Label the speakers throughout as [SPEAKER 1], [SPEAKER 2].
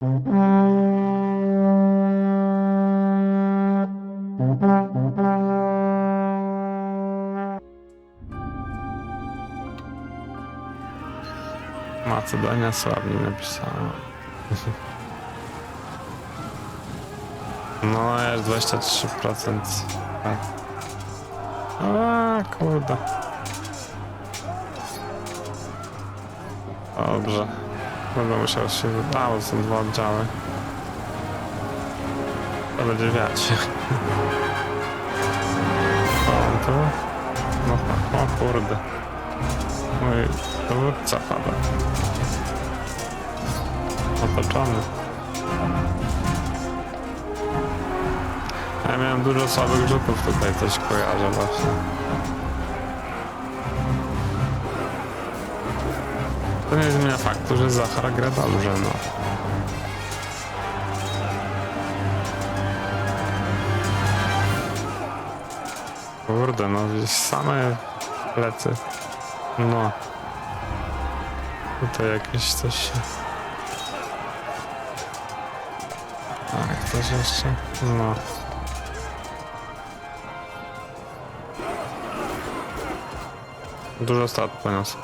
[SPEAKER 1] Macedonia słabnie napisała. No, jest 23%. Tak. A, kurde. Dobrze. Będę musiał się wydało, są dwa oddziały. To będzie wiać. O, tu? No tak, o kurde. Mój dowódca pada. Otoczony. Ja miałem dużo słabych rzutów tutaj, coś kojarzę właśnie. To nie zmienia faktu, że Zachar gra dobrze, no. Kurde, no same plecy. No. Tutaj jakieś coś się... Tak, coś jeszcze? No. Dużo strat poniosł.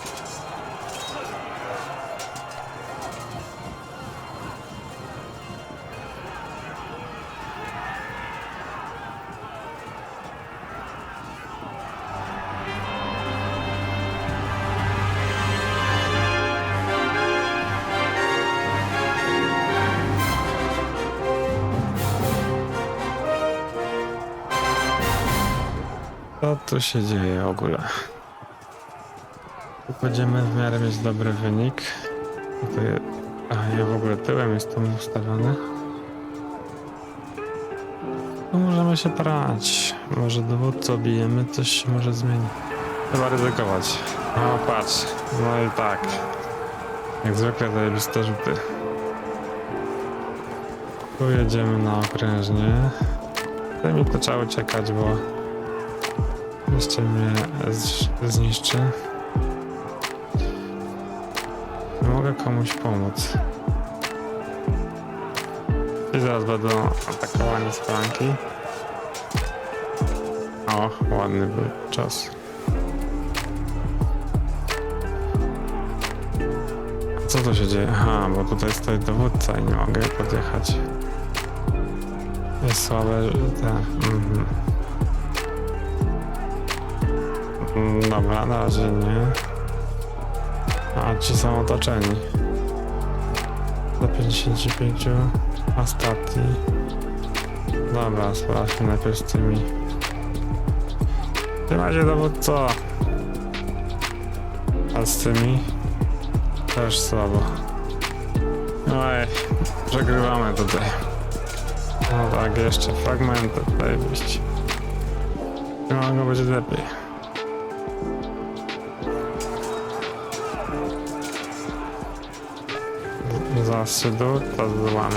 [SPEAKER 1] Co tu się dzieje w ogóle? Tu Będziemy w miarę mieć dobry wynik. Tutaj, a ja w ogóle tyłem jestem ustawiony. No możemy się prać. Może dowódcę obijemy, coś się może zmieni. Trzeba ryzykować. O patrz, no i tak. Jak zwykle zajebiste rzuty. Tu jedziemy na okrężnie. Tutaj mi to trzeba uciekać, bo jeszcze mnie zniszczy. Mogę komuś pomóc. I zaraz będą atakowani z flanki. O, ładny był czas. Co tu się dzieje? Aha, bo tutaj stoi dowódca i nie mogę podjechać. Jest słabe, że. Mhm. Mm, Dobra, na razie nie. A ci są otoczeni. Do 55 Astati. Dobra, sprawdźmy najpierw z tymi. Trzymajcie dowódco! A z tymi? Też słabo. Oj, przegrywamy tutaj. No tak, jeszcze fragmenty tutaj wyjść. Nie mogło być lepiej. Zasydu to złamy.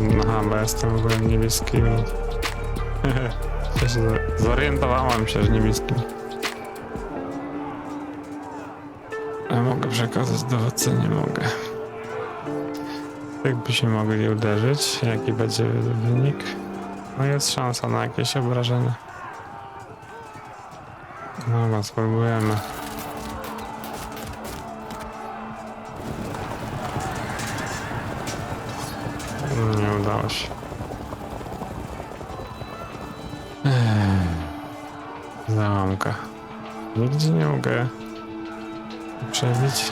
[SPEAKER 1] Mm. Aha, bo jestem w ogóle niebieskimi. Ja się Zorientowałem się, że niebieskimi. A mogę przekazać dowódcę? Nie mogę. Jakby się mogli uderzyć, jaki będzie wynik? No jest szansa na jakieś obrażenie. Dobra, spróbujemy. Nie udało się. Załamka. Nigdzie nie mogę przebić.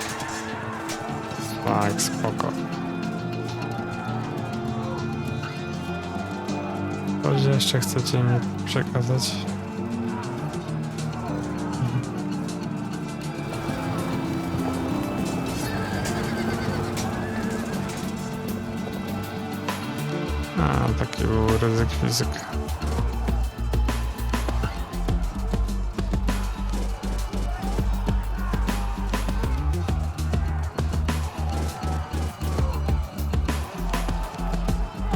[SPEAKER 1] Tak, spoko. Coś jeszcze chcecie mi przekazać? A, taki był ryzyk fizyk.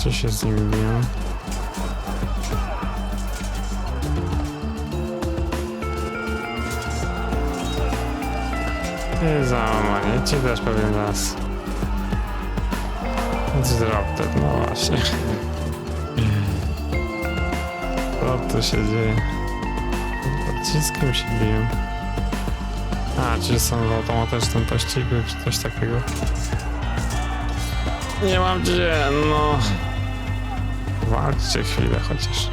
[SPEAKER 1] Czy się z nim biją? I załamanie. Ci też pewien raz. Disrupted, no właśnie. Co tu się dzieje? Pociskiem się biją. A, czy są w automatycznym pościgu, czy coś takiego? Nie mam gdzie, no. Walczcie chwilę chociaż.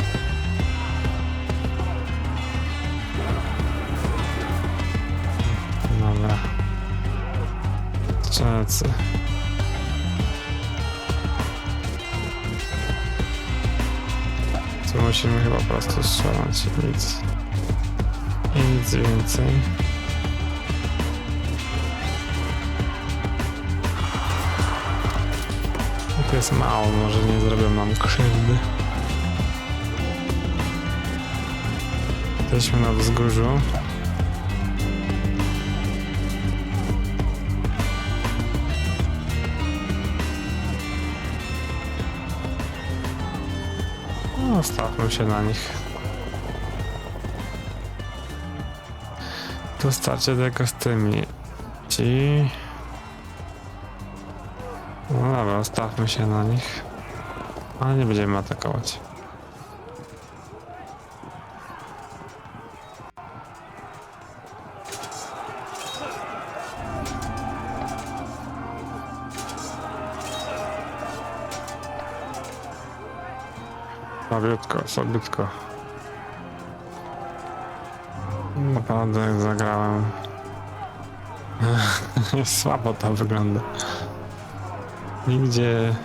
[SPEAKER 1] Dobra. Strzelcy. Tu musimy chyba po prostu strzelać. Nic. I nic więcej. To jest mało, może nie zrobią nam krzywdy. Jesteśmy na wzgórzu. No, stawmy się na nich. Tu starcie tylko z tymi. Ci... No dobra, stawmy się na nich. Ale nie będziemy atakować. Słabiutko, słabiutko. Naprawdę zagrałem. Słabo to wygląda. Nigdzie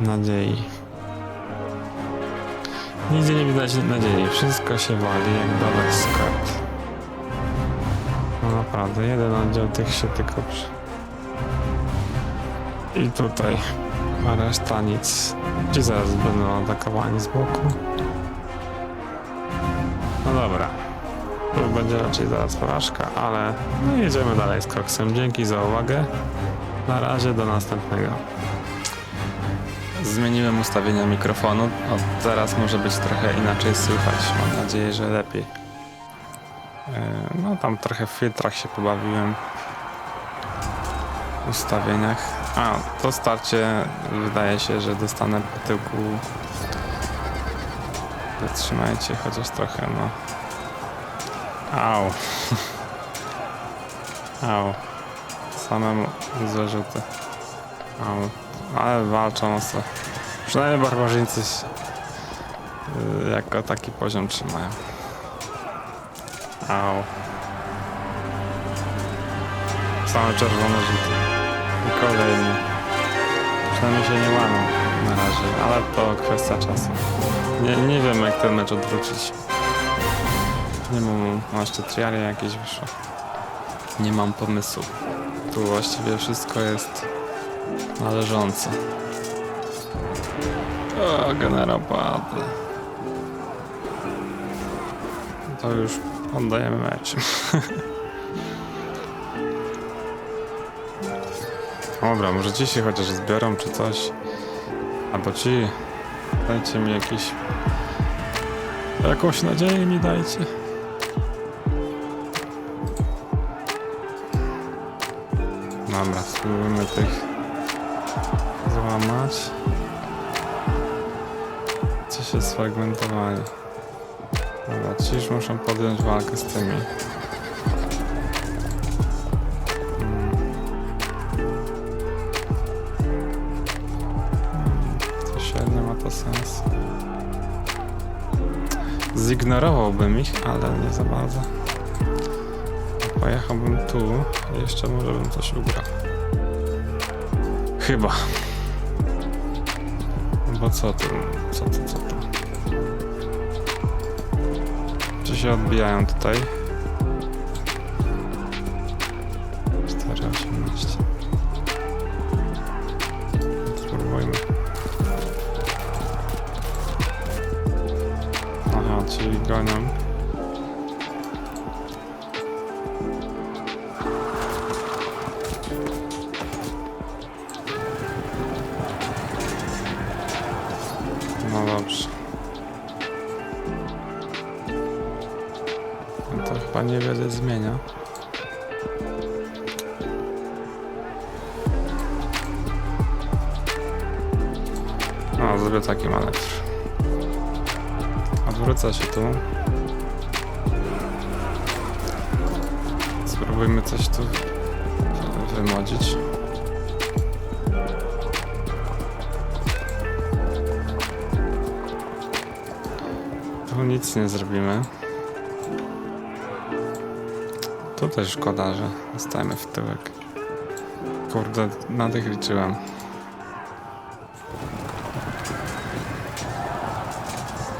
[SPEAKER 1] nadziei. Nigdzie nie widać nadziei. Wszystko się wali jak dalek z kart. No naprawdę, jeden oddział tych się tylko przy... I tutaj. A reszta nic. Ci zaraz będą atakowani z boku. No dobra. To będzie raczej zaraz porażka, ale no jedziemy dalej z koksem. Dzięki za uwagę. Na razie do następnego.
[SPEAKER 2] Zmieniłem ustawienia mikrofonu. O, teraz może być trochę inaczej słychać. Mam nadzieję, że lepiej. E, No tam trochę w filtrach się pobawiłem. W ustawieniach. A, to starcie wydaje się, że dostanę po tyłku. Wytrzymajcie chociaż trochę, no. Au. Au. Samemu złe rzuty. Au. Ale walczą ostro. Przynajmniej barbarzyńcy się, y, jako taki poziom trzymają. Au. Same czerwone rzuty. I kolejny. Przynajmniej się nie łamią na razie, ale to kwestia czasu. Nie, nie wiem jak ten mecz odwrócić. Nie mam, jeszcze triaria jakieś wyszło. Nie mam pomysłu. Tu właściwie wszystko jest należące. O, generał padł. To już oddajemy mecz. Dobra, może ci się chociaż zbiorą czy coś. Albo ci. Dajcie mi jakiś... Jakąś nadzieję mi dajcie. Dobra, spróbujmy tych złamać. Co się sfragmentowali. Dobra, ci już muszą podjąć walkę z tymi. Hmm. To średnio ma to sens. Zignorowałbym ich, ale nie za bardzo. Pojechałbym tu jeszcze może bym coś ugrał. Chyba. Bo co tu? Co tu, co tu? Czy się odbijają tutaj? 4,18 Spróbujmy. Aha, czyli gonią. No, zrobię taki manewr. Odwrócę się tu. Spróbujmy coś tu wymodzić. Tu nic nie zrobimy. Tu też szkoda, że zostajemy w tyłek. Kurde, na tych liczyłem.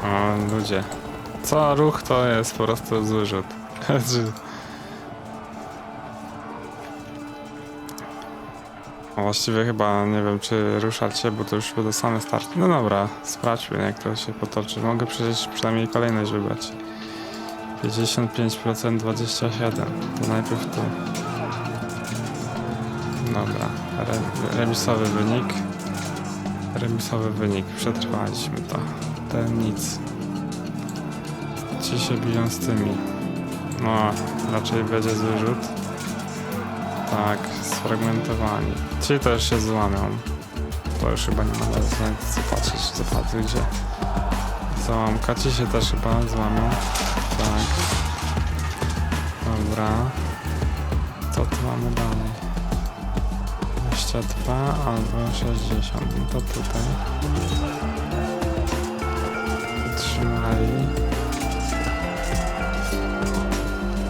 [SPEAKER 2] O, ludzie. Co ruch to jest po prostu zły rzut. Właściwie chyba nie wiem, czy ruszać się, bo to już będą same starty. No dobra, sprawdźmy jak to się potoczy. Mogę przecież przynajmniej kolejność wybrać. 55%, 27. To najpierw to. Dobra, Re remisowy wynik. Remisowy wynik, przetrwaliśmy to. Nic. Ci się biją z tymi. No, raczej będzie zły rzut. Tak, sfragmentowani. Ci też się złamią. To już chyba nie ma sensu patrzeć, zobaczyć gdzie. Załamka, ci się też chyba złamią. Tak. Dobra. Co tu mamy dalej? 22 albo 60. No to tutaj.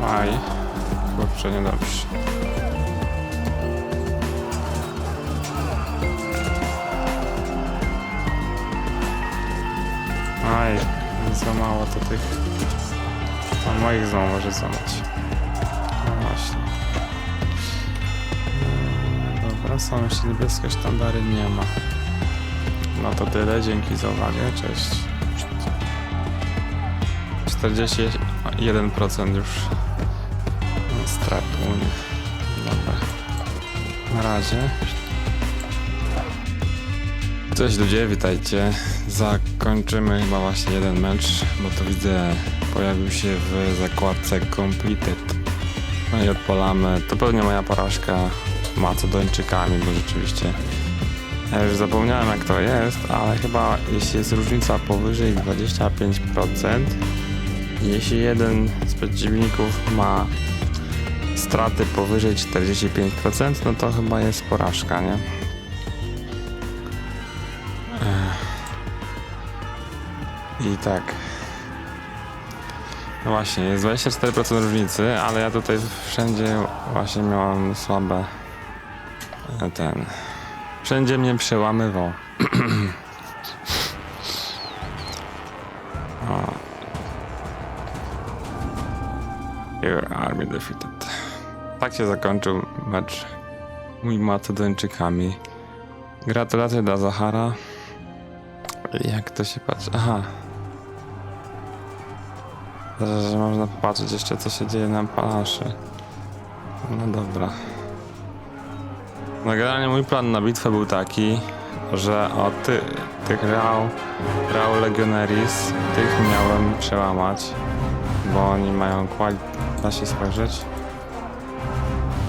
[SPEAKER 2] Aj. Kurczę, niedobrze. Aj, złamało to tych. A moich znowu może złamać. No właśnie. Mm, Dobra, jeszcze niebieskie sztandary, nie ma. No to tyle, dzięki za uwagę, cześć. 41% już strat u mnie. Dobra. Na razie. Cześć ludzie, witajcie. Zakończymy chyba właśnie jeden mecz, bo to widzę pojawił się w zakładce Completed. No i odpalamy. To pewnie moja porażka Macedończykami, bo rzeczywiście ja już zapomniałem jak to jest, ale chyba jeśli jest różnica powyżej 25%, jeśli jeden z przeciwników ma straty powyżej 45%, no to chyba jest porażka, nie? I tak. No właśnie, jest 24% różnicy, ale ja tutaj wszędzie właśnie miałem słabe e, ten. Wszędzie mnie przełamywał. Your army defeated. Tak się zakończył mecz mój Macedończykami. Gratulacje dla Zahara. Jak to się patrzy? Aha. Że, że można popatrzeć jeszcze co się dzieje na palaszy. No dobra. No mój plan na bitwę był taki, że o ty, tych Real, Real Legionaries, tych miałem przełamać, bo oni mają kwali... da się spojrzeć.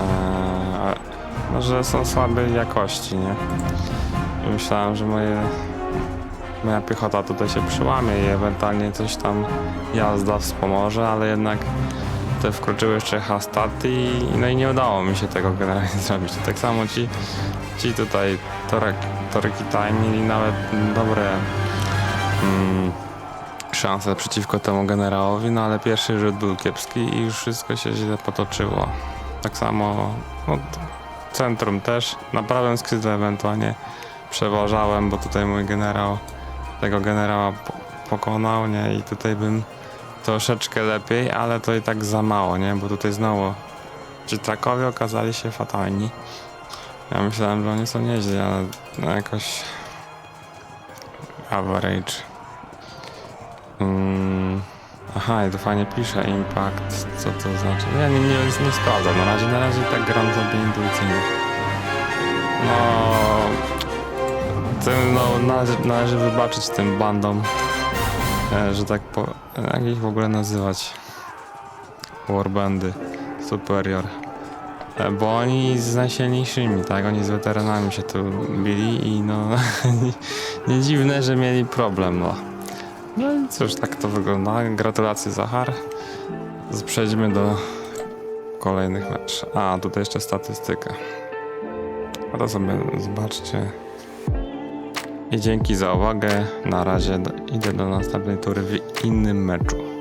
[SPEAKER 2] Eee, że są słabej jakości, nie? I myślałem, że moje moja piechota tutaj się przyłamie i ewentualnie coś tam jazda wspomoże, ale jednak te wkroczyły jeszcze hastaty i no i nie udało mi się tego generalnie zrobić. Tak samo ci, ci tutaj Torek, Torek i Time mieli nawet dobre mm, szanse przeciwko temu generałowi, no ale pierwszy rzut był kiepski i już wszystko się źle potoczyło. Tak samo no, centrum też, na prawym skrzydle ewentualnie przeważałem, bo tutaj mój generał tego generała po pokonał, nie? I tutaj bym troszeczkę lepiej, ale to i tak za mało, nie? Bo tutaj znowu ci trakowie okazali się fatalni. Ja myślałem, że oni są nieźli, ale no jakoś average. Mm. Aha, to fajnie pisze impact, co to znaczy. Ja nie, nie, nie sprawdzam na razie, na razie tak gram sobie intuicyjnie. No, tym, no, należy, należy wybaczyć tym bandom, e, że tak po... Jak ich w ogóle nazywać? Warbandy, Superior. E, Bo oni z najsilniejszymi, tak? Oni z weteranami się tu bili i no... nie dziwne, że mieli problem, no. No i cóż, tak to wygląda. Gratulacje Zachar. Przejdźmy do kolejnych meczów. A, tutaj jeszcze statystyka. A to sobie zobaczcie. I dzięki za uwagę. Na razie idę do następnej tury w innym meczu.